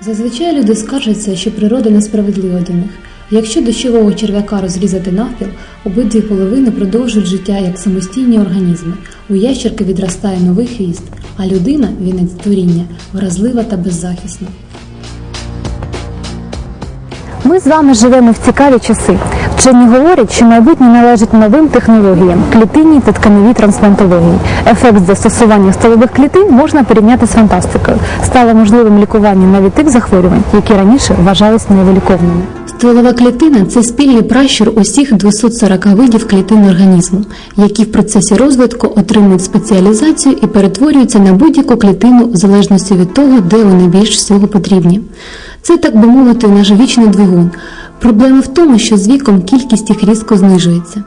Зазвичай люди скаржаться, що природа несправедлива до них. Якщо дощового черв'яка розрізати навпіл, обидві половини продовжують життя як самостійні організми. У ящерки відростає новий хвіст, а людина, вінець творіння, вразлива та беззахисна. Ми з вами живемо в цікаві часи. Вчені говорять, що майбутнє належить новим технологіям клітинній та тканевій трансплантології. Ефект застосування столових клітин можна порівняти з фантастикою. Стало можливим лікування навіть тих захворювань, які раніше вважались невиліковними. Стволова клітина це спільний пращур усіх 240 видів клітин організму, які в процесі розвитку отримують спеціалізацію і перетворюються на будь-яку клітину в залежності від того, де вони більш всього потрібні. Це, так би мовити, наш вічний двигун. Проблема в тому, що з віком кількість їх різко знижується.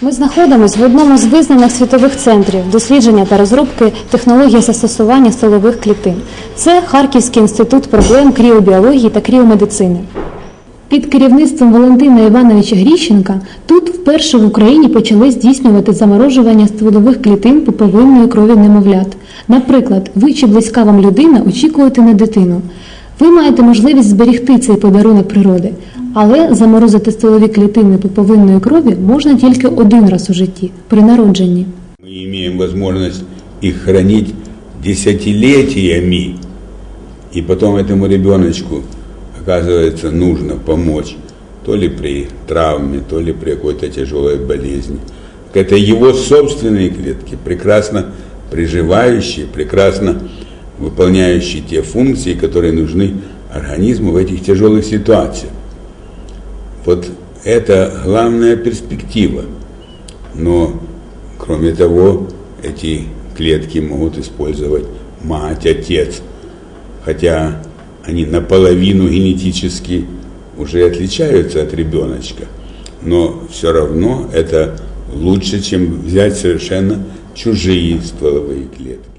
Ми знаходимося в одному з визнаних світових центрів дослідження та розробки технології застосування столових клітин. Це Харківський інститут проблем кріобіології та кріомедицини. Під керівництвом Валентина Івановича Гріщенка тут вперше в Україні почали здійснювати заморожування стволових клітин пуповинної крові немовлят. Наприклад, ви чи близька вам людина очікуєте на дитину. Ви маєте можливість зберігти цей подарунок природи, але заморозити стволові клітини пуповинної крові можна тільки один раз у житті при народженні. Мы имеем возможность их хранить десятилетиями. И потом этому ребеночку, оказывается, нужно помочь. То ли при травме, то ли при какой-то тяжелой болезни. Это его собственные клетки, прекрасно приживающие, прекрасно выполняющие те функции, которые нужны организму в этих тяжелых ситуациях. Вот это главная перспектива. Но, кроме того, эти клетки могут использовать мать, отец. Хотя они наполовину генетически уже отличаются от ребеночка. Но все равно это лучше, чем взять совершенно чужие стволовые клетки.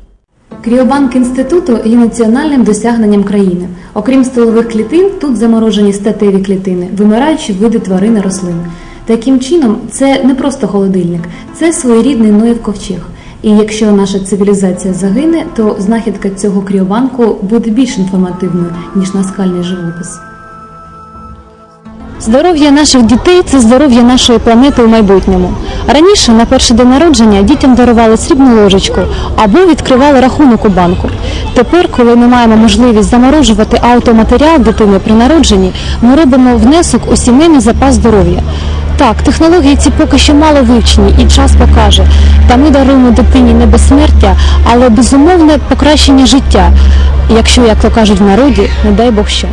Кріобанк інституту є національним досягненням країни. Окрім столових клітин, тут заморожені статеві клітини, вимираючі види тварин і рослин. Таким чином, це не просто холодильник, це своєрідний Ноєв ковчег. І якщо наша цивілізація загине, то знахідка цього кріобанку буде більш інформативною, ніж наскальний живопис. Здоров'я наших дітей це здоров'я нашої планети у майбутньому. Раніше на перший день народження дітям дарували срібну ложечку або відкривали рахунок у банку. Тепер, коли ми маємо можливість заморожувати автоматеріал дитини при народженні, ми робимо внесок у сімейний запас здоров'я. Так, технології ці поки що мало вивчені, і час покаже. Та ми даруємо дитині не безсмертя, але безумовне покращення життя. Якщо, як то кажуть в народі, не дай Бог що.